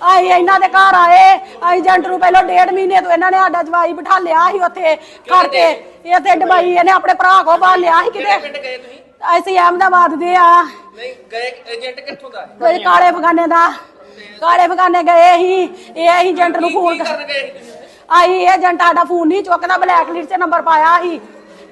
ਆਈ ਇਹਨਾਂ ਦੇ ਘਰ ਆਏ ਏਜੰਟ ਨੂੰ ਪਹਿਲਾਂ ਡੇਢ ਮਹੀਨੇ ਤੋਂ ਇਹਨਾਂ ਨੇ ਸਾਡਾ ਜਵਾਈ ਬਿਠਾ ਲਿਆ ਸੀ ਉੱਥੇ ਘਰ ਤੇ। ਇੱਥੇ ਡਬਾਈ ਇਹਨੇ ਆਪਣੇ ਭਰਾ ਕੋ ਬਾਹਰ ਲਿਆ ਸੀ ਕਿਤੇ। ਪਿੰਡ ਗਏ ਤੁਸੀਂ? ਅਸੀਂ ਅਹਿਮਦਾਬਾਦ ਦੇ ਆ। ਨਹੀਂ ਗਏ ਏਜੰਟ ਕਿੱਥੋਂ ਦਾ ਹੈ? ਕੋਈ ਕਾਲੇ ਬਗਾਨੇ ਦਾ। ਕਾਲੇ ਬਗਾਨੇ ਗਏ ਸੀ। ਇਹ ਅਸੀਂ ਏਜੰਟ ਨੂੰ ਫੋਨ ਕੀ ਕਰ ਕਰਨ ਗਏ ਸੀ ਤੁਸੀਂ? ਉੱਥੇ? ਆਈ ਏਜੰਟ ਸਾਡਾ ਫੋਨ ਨਹੀਂ ਚੁੱਕਦਾ ਬਲੈਕ ਲਿਸਟ 'ਚ ਨੰਬਰ ਪਾਇਆ ਸੀ।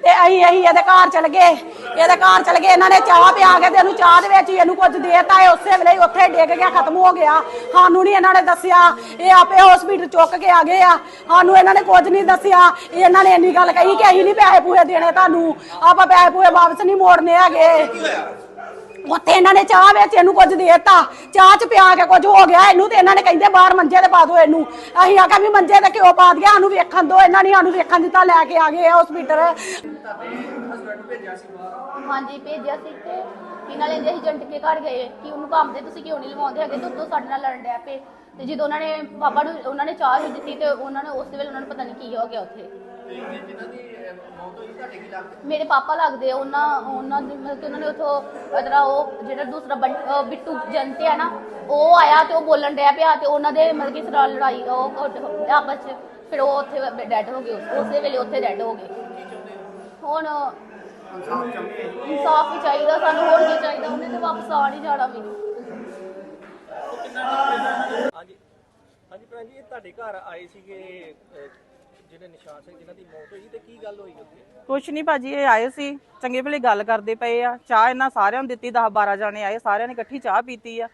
ਤੇ ਅਸੀਂ ਅਸੀਂ ਇਹਦੇ ਘਰ ਚਲ ਗਏ। ਇਹਦੇ ਘਰ ਚਲ ਗਏ, ਇਹਨਾਂ ਨੇ ਚਾਹ ਪਿਆ ਕੇ ਤੇ ਇਹਨੂੰ ਚਾਹ ਦੇ ਵਿੱਚ ਹੀ ਇਹਨੂੰ ਕੁਝ ਦੇਤਾ, ਇਹ ਉਸੇ ਵੇਲੇ ਹੀ ਉੱਥੇ ਡਿੱਗ ਗਿਆ, ਖਤਮ ਹੋ ਗਿਆ। ਸਾਨੂੰ ਨਹੀਂ ਇਹਨਾਂ ਨੇ ਦੱਸਿਆ, ਇਹ ਆਪੇ ਹਸਪੀਟਲ ਚੁੱਕ ਕੇ ਆ ਗਏ ਆ। ਸਾਨੂੰ ਇਹਨਾਂ ਨੇ ਕੁਝ ਨਹੀਂ ਦੱਸਿਆ, ਇਹਨਾਂ ਨੇ ਇੰਨੀ ਗੱਲ ਕਹੀ ਕਿ ਅਸੀਂ ਨਹੀਂ ਪੈਸੇ ਪੂਏ ਦੇਣੇ ਤੁਹਾਨੂੰ, ਆਪਾਂ ਪੈਸੇ ਪੂਏ ਵਾਪਸ ਨਹੀਂ ਮੋੜਨੇ ਹੈਗੇ। ਉੱਥੇ ਇਹਨਾਂ ਨੇ ਚਾਹ ਵਿੱਚ ਇਹਨੂੰ ਕੁਝ ਦੇਤਾ, ਚਾਹ ਚ ਪਿਆ ਕੇ ਕੁਝ ਹੋ ਗਿਆ, ਇਹਨੂੰ ਤੇ ਇਹਨਾਂ ਨੇ ਕਹਿੰਦੇ ਬਾਹਰ ਮੰਜੇ ਤੇ ਪਾ ਦਿਓ ਇਹਨੂੰ। ਅਸੀਂ ਆਖਿਆ ਵੀ ਮੰਜੇ ਤੇ ਕਿਉਂ ਪਾ ਦਿਆ, ਸਾਨੂੰ ਵੇਖਣ ਦਿਓ ਇਹਨਾਂ ਨੇ ਸਾਨੂੰ ਵੇਖਣ ਦਿੱਤਾ, ਲੈ ਕੇ ਆ ਗਏ ਹਾਂਜੀ ਭੇਜਿਆ ਸੀ ਤੇ ਇਹਨਾਂ ਨੇ ਜੇ ਏਜੰਟ ਕੇ ਘਰ ਗਏ ਕਿ ਉਹਨੂੰ ਕੰਮ ਦੇ ਤੁਸੀਂ ਕਿਉਂ ਨਹੀਂ ਲਵਾਉਂਦੇ ਹੈਗੇ? ਤੇ ਸਾਡੇ ਨਾਲ ਲੜਨ ਡਿਆ ਪਏ। ਤੇ ਜਦੋਂ ਉਹਨਾਂ ਨੇ ਪਾਪਾ ਨੂੰ ਉਹਨਾਂ ਨੇ ਚਾਹ ਹੀ ਦਿੱਤੀ ਤੇ ਉਹਨਾਂ ਨੇ ਉਸੇ ਵੇਲੇ ਉਹਨਾਂ ਨੂੰ ਪਤਾ ਨਹੀਂ ਕੀ ਹੋ ਗਿਆ ਉੱਥੇ। ਮੇਰੇ ਪਾਪਾ ਲੱਗਦੇ ਆ, ਉਹਨਾਂ ਉਹਨਾਂ ਦੀ ਮਤਲਬ ਕਿ ਉਹਨਾਂ ਨੇ ਉਥੋਂ ਅਦਰਾ ਉਹ ਜਿਹੜਾ ਦੂਸਰਾ ਬੰ- ਅਹ ਬਿੱਟੂ ਜੰਤੇ ਆ ਨਾ ਉਹ ਆਇਆ ਤੇ ਉਹ ਬੋਲਣ ਡਿਆ ਪਿਆ ਤੇ ਉਹਨਾਂ ਦੇ ਮਤਲਬ ਕਿ ਸਰਾ ਲੜਾਈ ਉਹ ਉਹ ਆਪਸ ਚ ਫਿਰ ਉਹ ਉੱਥੇ ਡੈਡ ਹੋ ਗਏ ਉਸ- ਉਸੇ ਵੇਲੇ ਉੱਥੇ ਡੈਡ ਹੋ ਗਏ। ਹੁਣ ਇਨਸਾਫ ਹੀ ਚਾਹੀਦਾ ਸਾਨੂੰ ਹੋਰ ਕੀ ਚਾਹੀਦਾ ਉਹਨੇ ਤੇ ਵਾਪਸ ਆ ਨਹੀਂ ਜਾਣਾ ਵੀ ਹਾਂਜੀ ਹਾਂਜੀ ਭੈਣ ਜੀ ਇਹ ਤੁਹਾਡੇ ਘਰ ਆਏ ਸੀਗੇ ਅਹ, ਜਿਹੜੇ ਨਿਸ਼ਾਨ ਸਿੰਘ ਜਿਨ੍ਹਾਂ ਦੀ ਮੌਤ ਹੋਈ ਤੇ ਕੀ ਗੱਲ ਹੋਈ ਉੱਥੇ? ਕੁਛ ਨਹੀਂ ਭਾਜੀ ਇਹ ਆਏ ਸੀ ਚੰਗੇ ਭਲੇ ਗੱਲ ਕਰਦੇ ਪਏ ਆ ਚਾਹ ਇਹਨਾਂ ਸਾਰਿਆਂ ਨੂੰ ਦਿੱਤੀ 10 12 ਜਾਣੇ ਆਏ ਸਾਰਿਆਂ ਨੇ ਇਕੱਠੀ ਚਾਹ ਪੀਤੀ ਆ।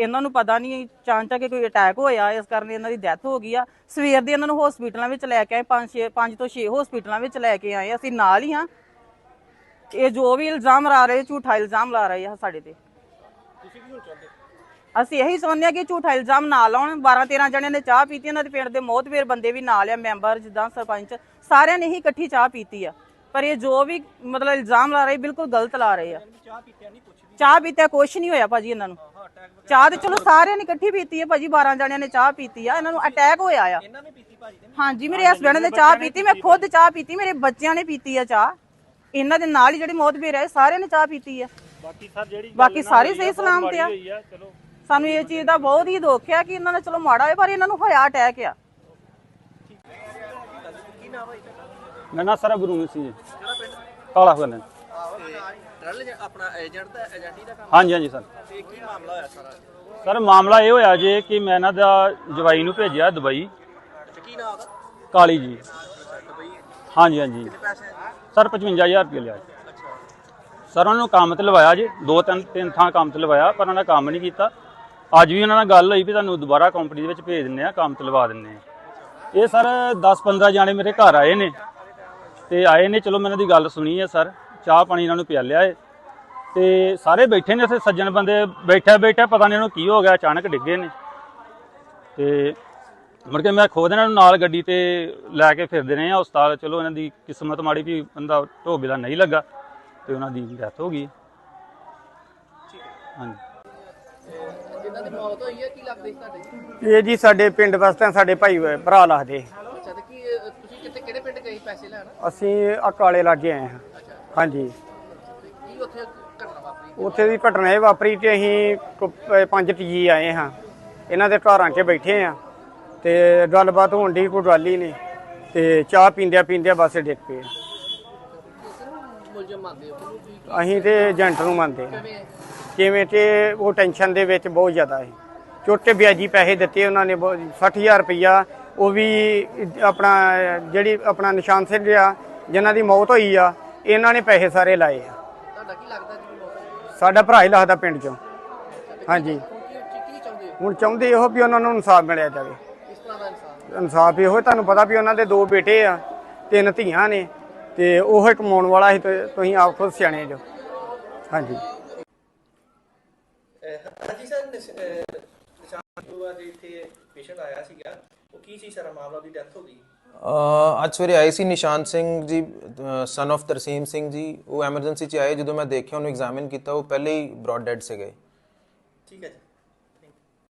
ਇਹਨਾਂ ਨੂੰ ਪਤਾ ਨਹੀਂ ਚਾਂਚਾ ਕਿ ਕੋਈ ਅਟੈਕ ਹੋਇਆ, ਇਸ ਕਾਰਨ ਇਹਨਾਂ ਦੀ ਡੈਥ ਹੋ ਗਈ ਆ। ਸਵੇਰ ਦੇ ਇਹਨਾਂ ਨੂੰ ਹਸਪੀਟਲਾਂ ਵਿੱਚ ਲੈ ਕੇ ਆਏ 5 6 5 ਤੋਂ 6 ਹਸਪੀਟਲਾਂ ਵਿੱਚ ਲੈ ਕੇ ਆਏ। ਅਸੀਂ ਨਾਲ ਹੀ ਹਾਂ। ਇਹ ਜੋ ਵੀ ਇਲਜ਼ਾਮ ਲਾ ਰਹੇ, ਝੂਠਾ ਇਲਜ਼ਾਮ ਲਾ ਰਹੇ ਆ ਸਾਡੇ ਤੇ। ਤੁਸੀਂ ਕੀ ਚਾਹੁੰਦੇ ਅਸੀਂ ਇਹੀ ਚਾਹੁੰਦੇ ਆ ਕਿ ਝੂਠਾ ਇਲਜ਼ਾਮ ਨਾ ਲਾਉਣ। 12 13 ਜਣਿਆਂ ਨੇ ਚਾਹ ਪੀਤੀ, ਇਹਨਾਂ ਦੇ ਪਿੰਡ ਦੇ ਮੋਹਤਵੇਰ ਬੰਦੇ ਵੀ ਨਾਲ ਆ, ਮੈਂਬਰ ਜਿੱਦਾਂ ਸਰਪੰਚ। ਸਾਰਿਆਂ ਨੇ ਹੀ ਇਕੱਠੀ ਚਾਹ ਪੀਤੀ ਆ। ਪਰ ਇਹ ਜੋ ਵੀ ਮਤਲਬ ਇਲਜ਼ਾਮ ਲਾ ਰਹੇ, ਬਿਲਕੁਲ ਗਲਤ ਲਾ ਰਹੇ ਆ। ਚਾਹ ਪੀਤਿਆ ਨਹੀਂ ਕੁਛ ਵੀ। ਚਾਹ ਪੀਤੇ ਕੁਛ ਨਹੀਂ ਹੋਇਆ ਭਾਜੀ ਇਹਨਾਂ ਨੂੰ। ਚਾਹ ਤੇ ਚਲੋ ਸਾਰਿਆਂ ਨੇ ਇਕੱਠੀ ਪੀਤੀ ਹੈ ਭਾਜੀ 12 ਜਣਿਆਂ ਨੇ ਚਾਹ ਪੀਤੀ ਆ ਇਹਨਾਂ ਨੂੰ ਅਟੈਕ ਹੋਇਆ ਆ। ਇਹਨਾਂ ਨੇ ਪੀਤੀ ਭਾਜੀ ਨੇ ਹਾਂਜੀ ਮੇਰੇ ਹਸਬੰਡ ਨੇ ਚਾਹ ਪੀਤੀ ਮੈਂ ਖੁਦ ਚਾਹ ਪੀਤੀ ਮੇਰੇ ਬੱਚਿਆਂ ਨੇ ਪੀਤੀ ਆ ਚਾਹ। ਇਹਨਾਂ ਦੇ ਨਾਲ ਹੀ ਜਿਹੜੀ ਮੌਤ ਵੀ ਰਹੇ ਸਾਰਿਆਂ ਨੇ ਚਾਹ ਪੀਤੀ ਆ। ਬਾਕੀ ਸਰ ਜਿਹੜੀ ਬਾਕੀ ਸਾਰੇ ਸਹੀ ਸਲਾਮਤ ਆ। ਸਾਨੂੰ ਇਹ ਚੀਜ਼ ਦਾ ਬਹੁਤ ਹੀ ਦੁੱਖ ਆ ਕਿ ਇਹਨਾਂ ਨੇ ਚਲੋ ਮਾੜਾ ਹੋਇਆ ਪਰ ਇਹਨਾਂ ਨੂੰ ਹੋਇਆ ਅਟੈਕ ਆ। ਮੈਂ ਨਾ ਸਾਰਾ ਸੀ ਜੀ। ਕਾਲਾ ਹੋਇਆ ਡਰਲ ਆਪਣਾ ਏਜੰਟ ਦਾ ਏਜੰਟੀ ਦਾ ਕੰਮ? ਹਾਂਜੀ ਹਾਂਜੀ ਸਰ। ਤੇ ਕੀ ਮਾਮਲਾ ਹੋਇਆ ਸਾਰਾ? ਸਰ ਮਾਮਲਾ ਇਹ ਹੋਇਆ ਜੇ ਕਿ ਮੈਂ ਇਹਨਾਂ ਦਾ ਜਵਾਈ ਨੂੰ ਭੇਜਿਆ ਦੁਬਈ। ਤੇ ਕੀ ਨਾਮ ਉਹਦਾ? ਕਾਲੀ ਜੀ। ਦੁਬਈ ਹਾਂਜੀ ਹਾਂਜੀ। ਪੈਸੇ ਸਰ 55000 ਰੁਪਏ ਲਿਆ ਸਰ ਉਹਨਾਂ ਨੂੰ ਕੰਮ ਤੇ ਲਵਾਇਆ ਜੀ। ਦੋ ਤਿੰਨ ਤਿੰਨ ਥਾਂ ਕੰਮ ਤੇ ਲਵਾਇਆ ਪਰ ਉਹਨਾਂ ਨੇ ਕੰਮ ਨਹੀਂ ਕੀਤਾ। ਅੱਜ ਵੀ ਉਹਨਾਂ ਨਾਲ ਗੱਲ ਹੋਈ ਵੀ ਤੁਹਾਨੂੰ ਦੁਬਾਰਾ ਕੰਪਨੀ ਦੇ ਵਿੱਚ ਭੇਜ ਦਿੰਨੇ ਆ ਕੰਮ ਤੇ ਲਵਾ ਦਿੰਨੇ ਆ ਇਹ ਸਰ 10-15 ਜਾਣੇ ਮੇਰੇ ਘਰ ਆਏ ਨੇ। ਤੇ ਆਏ ਨੇ ਚਲੋ ਮੈਂ ਇਹਨਾਂ ਦੀ ਗੱਲ ਸੁਣੀ ਹੈ ਸਰ। ਚਾਹ ਪਾਣੀ ਇਹਨਾਂ ਨੂੰ ਪਿਆਲਿਆ ਏ। ਤੇ ਸਾਰੇ ਬੈਠੇ ਨੇ ਉੱਥੇ ਸੱਜਣ ਬੰਦੇ ਬੈਠਾ ਬੈਠਾ ਪਤਾ ਨਹੀਂ ਉਹਨੂੰ ਕੀ ਹੋ ਗਿਆ ਅਚਾਨਕ ਡਿੱਗੇ ਨੇ। ਤੇ ਮੁੜ ਕੇ ਮੈਂ ਖੁਦ ਇਹਨਾਂ ਨੂੰ ਨਾਲ ਗੱਡੀ ਤੇ ਲੈ ਕੇ ਫਿਰਦੇ ਰਹੇ ਆ ਉਸਤਾਦ ਚਲੋ ਇਹਨਾਂ ਦੀ ਕਿਸਮਤ ਮਾੜੀ ਵੀ ਬੰਦਾ ਢੋਬੇ ਦਾ ਨਹੀਂ ਲੱਗਾ ਤੇ ਉਹਨਾਂ ਦੀ ਡੈਥ ਹੋ ਗਈ। ਹਾਂਜੀ। ਜਿਨ੍ਹਾਂ ਦੀ ਮੌਤ ਹੋਈ ਹੈ ਕੀ ਲੱਗਦਾ ਸੀ ਤੁਹਾਡੇ? ਇਹ ਜੀ ਸਾਡੇ ਪਿੰਡ ਵਾਸਤੇ ਸਾਡੇ ਭਾਈ ਭਰਾ ਲੱਗਦੇ। ਅੱਛਾ ਤੇ ਕੀ ਤੁਸੀਂ ਕਿੱਥੇ ਕਿਹੜੇ ਪਿੰਡ ਗਏ ਸੀ ਪੈਸੇ ਲੈਣ? ਅਸੀਂ ਆ ਕਾਲੇ ਲਾਗੇ ਆਏ ਹਾਂ। ਹਾਂਜੀ। ਕੀ ਉੱਥੇ ਘਟਨਾ ਵਾਪਰੀ? ਉੱਥੇ ਦੀ ਘਟਨਾ ਇਹ ਵਾਪਰੀ ਤੇ ਅਸੀਂ ਕੁ- ਅਹ ਪੰਜ ਟੀਜੀ ਆਏ ਹਾਂ। ਇਹਨਾਂ ਦੇ ਘਰਾਂ 'ਚ ਬੈਠੇ ਆ ਤੇ ਗੱਲਬਾਤ ਹੋਣ ਦੀ ਕੋਈ ਗੱਲ ਹੀ ਨਹੀਂ ਤੇ ਚਾਹ ਪੀਂਦਿਆਂ ਪੀਂਦਿਆਂ ਬਸ ਡਿੱਗ ਪਏ। ਮੁਲਜ਼ਮ ਮੰਨਦੇ ਹੋ? ਉਹਨੂੰ ਕੀ ਅਸੀਂ ਤੇ ਏਜੰਟ ਨੂੰ ਮੰਨਦੇ ਹਾਂ। ਕਿਵੇਂ? ਕਿਵੇਂ ਤੇ ਉਹ ਟੈਨਸ਼ਨ ਦੇ ਵਿੱਚ ਬਹੁਤ ਜ਼ਿਆਦਾ ਹੈ ਛੋਟੇ ਵਿਆਜੀ ਪੈਸੇ ਦਿੱਤੇ ਉਹਨਾਂ ਨੇ ਬਹੁਤ- 60000 ਰੁਪਈਆ। ਉਹ ਵੀ ਆਪਣਾ ਜਿਹੜੀ ਆਪਣਾ ਨਿਸ਼ਾਨ ਸਿੰਘ ਆ ਜਿਨ੍ਹਾਂ ਦੀ ਮੌਤ ਹੋਈ ਆ ਇਹਨਾਂ ਨੇ ਪੈਸੇ ਸਾਰੇ ਲਾਏ ਆ। ਤੁਹਾਡਾ ਕੀ ਲੱਗਦਾ ਜੀ? ਸਾਡਾ ਭਰਾ ਹੀ ਲੱਗਦਾ ਪਿੰਡ ਚੋਂ। ਹਾਂਜੀ। ਹੁਣ ਕੀ ਕੀ- ਕੀ ਚਾਹੁੰਦੇ ਹੋ? ਹੁਣ ਚਾਹੁੰਦੇ ਇਹੋ ਵੀ ਉਹਨਾਂ ਨੂੰ ਇਨਸਾਫ ਮਿਲਿਆ ਜਾਵੇ। ਇਸ ਤਰ੍ਹਾਂ ਦਾ ਇਨਸਾਨ ਇਨਸਾਫ ਇਹੋ ਤੁਹਾਨੂੰ ਪਤਾ ਵੀ ਉਹਨਾਂ ਦੇ ਦੋ ਬੇਟੇ ਆ ਤਿੰਨ ਧੀਆਂ ਨੇ ਤੇ ਉਹ ਹੀ ਕਮਾਉਣ ਵਾਲਾ ਸੀ ਤੇ ਤੁਸੀਂ ਆਪ ਖੁਦ ਸਿਆਣੇ ਜੋ। ਹਾਂਜੀ। ਹਾਂਜੀ ਸਰ ਨਿਸ਼ਾਨ ਤੋਂ ਅੱਜ ਇੱਥੇ ਪੇਸ਼ੈਂਟ ਆਇਆ ਸੀਗਾ। ਉਹ ਕੀ ਸੀ ਸਾਰਾ ਮਾਮਲਾ ਉਹਦੀ ਡੈਥ ਹੋ ਗਈ। ਅੱਜ ਸਵੇਰੇ ਆਏ ਸੀ ਨਿਸ਼ਾਨ ਸਿੰਘ ਜੀ ਸਨ of ਤਰਸੀਮ ਸਿੰਘ ਜੀ। ਉਹ ਐਮਰਜੈਂਸੀ ਚ ਆਏ। ਜਦੋਂ ਮੈਂ ਦੇਖਿਆ, ਉਹਨੂੰ ਐਗਜ਼ਾਮਿਨ ਕੀਤਾ, ਉਹ ਪਹਿਲੇ ਹੀ ਬ੍ਰੌਡ ਡੈਡ ਸੀਗੇ। ਠੀਕ ਹੈ ਜੀ।